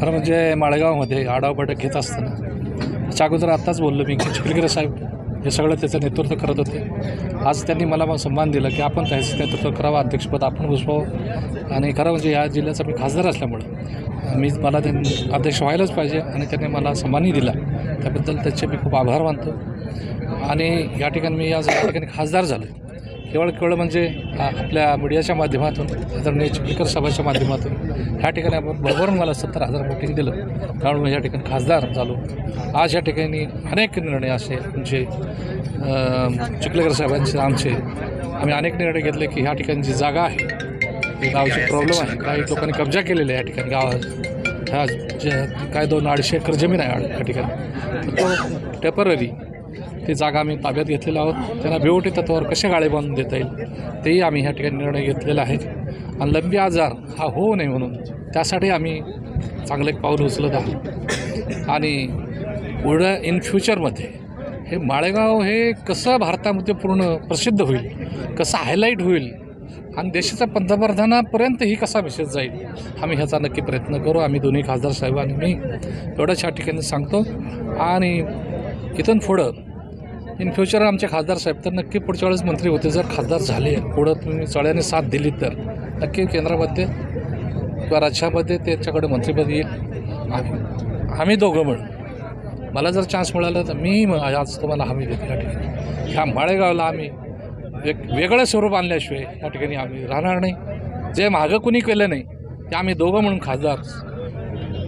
खरं म्हणजे माळेगावमध्ये आढावा बैठक घेत असताना त्याच्या अगोदर आत्ताच बोललो मी की चिखलगिरे साहेब हे सगळं त्याचं नेतृत्व करत होते. आज त्यांनी मला मग सन्मान दिला की आपण त्याचं नेतृत्व करावं अध्यक्षपद आपण घुसवावं आणि खरं म्हणजे या जिल्ह्याचा मी खासदार असल्यामुळं मी मला त्यांनी अध्यक्ष व्हायलाच पाहिजे आणि त्यांनी मला सन्मानही दिला. त्याबद्दल त्याचे मी खूप आभार मानतो. आणि या ठिकाणी मी आज या ठिकाणी खासदार झालो केवळ केवळ म्हणजे आपल्या मीडियाच्या माध्यमातून आदरणीय चिखलीकर सभाच्या माध्यमातून ह्या ठिकाणी आपण बरोबर मला सत्तर हजार वोटिंग दिलं. त्यामुळे मी या ठिकाणी खासदार झालो. आज या ठिकाणी अनेक निर्णय असे म्हणजे अं, साहेबांचे आमचे. आम्ही अनेक निर्णय घेतले की ह्या ठिकाणी जी जागा आहे ती गावची प्रॉब्लेम आहे. काही लोकांनी कब्जा केलेला आहे या ठिकाणी गावात. ह्या जे काय दोन अडीचशे एकर जमीन आहे या ठिकाणी. तो टेपररी ती जागा आम्ही ताब्यात घेतलेला आहोत. त्यांना बेवटी तत्वावर कसे गाळे बांधून देता येईल तेही आम्ही ह्या ठिकाणी निर्णय घेतलेला आहे. आणि लंबी आजार हा होऊ नये म्हणून त्यासाठी आम्ही चांगलं एक पाऊल उचलत आहोत. आणि पुढं इन फ्युचरमध्ये हे माळेगाव हे कसं भारतामध्ये पूर्ण प्रसिद्ध होईल कसं हायलाईट होईल आणि देशाच्या पंतप्रधानापर्यंत ही कसा मेसेज जाईल आम्ही ह्याचा नक्की प्रयत्न करू. आम्ही दोन्ही खासदार साहेबांनी मी एवढंच ह्या ठिकाणी सांगतो. आणि इथून पुढं इन फ्युचर आमचे खासदार साहेब तर नक्की पुढच्या वेळेस मंत्री होते. जर खासदार झाले पुढं तुम्ही चळ्याने साथ दिली तर नक्की केंद्रामध्ये किंवा राज्यामध्ये त्याच्याकडे मंत्रीपद येईल. आम्ही आम्ही दोघं मिळून. मला जर चान्स मिळाला तर मी आज तुम्हाला हमी देतो. या ठिकाणी. ह्या माळेगावला आम्ही एक वेगळं स्वरूप आणल्याशिवाय या ठिकाणी आम्ही राहणार नाही. जे मागं कुणी केलं नाही ते आम्ही दोघं म्हणून खासदार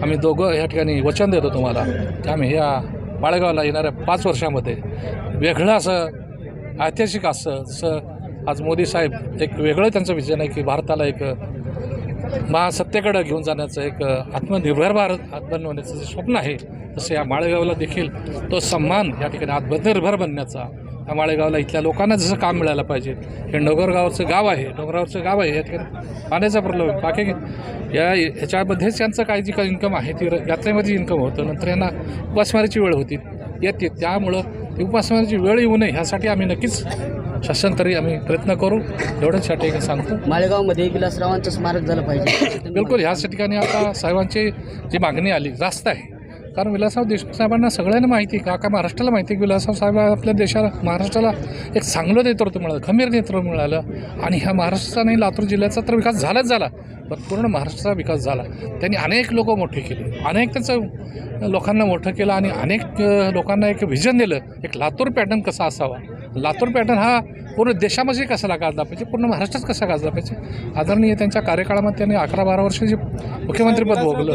आम्ही दोघं या ठिकाणी वचन देतो तुम्हाला. की आम्ही ह्या माळेगावला येणाऱ्या पाच वर्षामध्ये वेगळं असं ऐतिहासिक असं जसं आज मोदी साहेब एक वेगळं त्यांचं विजन आहे की भारताला एक महासत्तेकडं घेऊन जाण्याचं एक आत्मनिर्भर भारत बनवण्याचं जे स्वप्न आहे तसं या माळेगावला देखील तो सन्मान या ठिकाणी आत्मनिर्भर बनण्याचा माळेगावला इथल्या लोकांना जसं काम मिळायला पाहिजे. हे डोंगरगावचं गाव आहे डोंगरावरचं गाव आहे या ठिकाणी पाण्याचा प्रॉब्लेम आहे. बाकी या ह्याच्यामध्येच यांचं काही जी काही इन्कम आहे ती र- यात्रेमध्ये इन्कम होतं. नंतर यांना उपासमारीची वेळ होती. येते. त्यामुळं ती उपासमारीची वेळ येऊ नये ह्यासाठी आम्ही नक्कीच शासनतरी आम्ही प्रयत्न करू. ठिकाणी सांगतो. माळेगावमध्ये विलासरावांचं स्मारक झालं पाहिजे. बिलकुल. ह्याच ठिकाणी आता साहेबांची जी मागणी आली रास्त आहे. कारण विलासराव देशमुख साहेबांना सगळ्यांना माहिती आहे का का महाराष्ट्राला माहिती आहे की विलासराव साहेब आपल्या देशाला महाराष्ट्राला एक चांगलं नेतृत्व मिळालं खमीर नेतृत्व मिळालं. आणि ह्या महाराष्ट्राचा नाही लातूर जिल्ह्याचा तर विकास झालाच झाला पण पूर्ण महाराष्ट्राचा विकास झाला. त्यांनी अनेक लोक मोठे केले अनेक त्याचं लोकांना मोठं केलं आणि अनेक लोकांना एक व्हिजन दिलं एक लातूर पॅटर्न कसा असावा. लातूर पॅटर्न हा पूर्ण देशामध्ये कसा गाजला पाहिजे? पूर्ण महाराष्ट्रात कसा गाजला पाहिजे? आदरणीय त्यांच्या कार्यकाळामध्ये त्यांनी अकरा बारा वर्ष जे मुख्यमंत्रीपद भोगलं.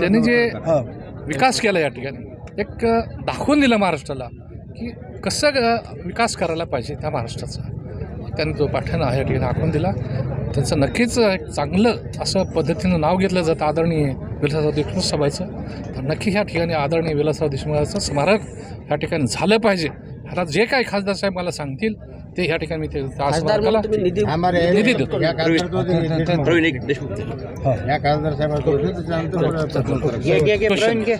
त्यांनी जे विकास केला या ठिकाणी एक दाखवून दिलं महाराष्ट्राला की कसं विकास करायला पाहिजे त्या महाराष्ट्राचा. त्यांनी तो पाठ्यानं या ठिकाणी दाखवून दिला. त्यांचं नक्कीच एक चांगलं असं पद्धतीनं नाव घेतलं जातं आदरणीय विलासराव देशमुख सभाचं. तर नक्की ह्या ठिकाणी आदरणीय विलासराव देशमुखाचं स्मारक ह्या ठिकाणी झालं पाहिजे. आता जे काही खासदार साहेब मला सांगतील ते ह्या ठिकाणी मी ते निधी देतो. प्रवीण घे.